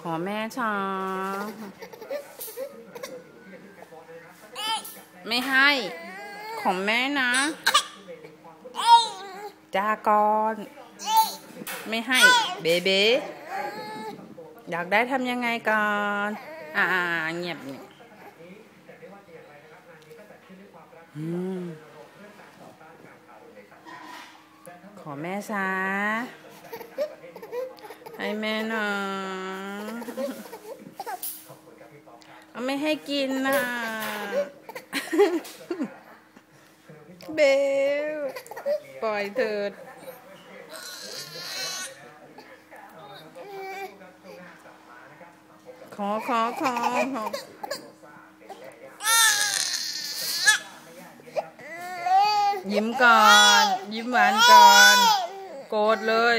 ขอแม่ช้า ไม่ให้ ของแม่นะ จากรไม่ให้ เบเบอยากได้ทำยังไงก่อน อ่าเงียบเนี่ยขอแม่ซาให้แม่หน่อย เอาไม่ให้กินนะเบล ปล่อยเถิด ขอขอขอขอยิ้มก่อน ยิ้มหวานก่อน โกรธเลย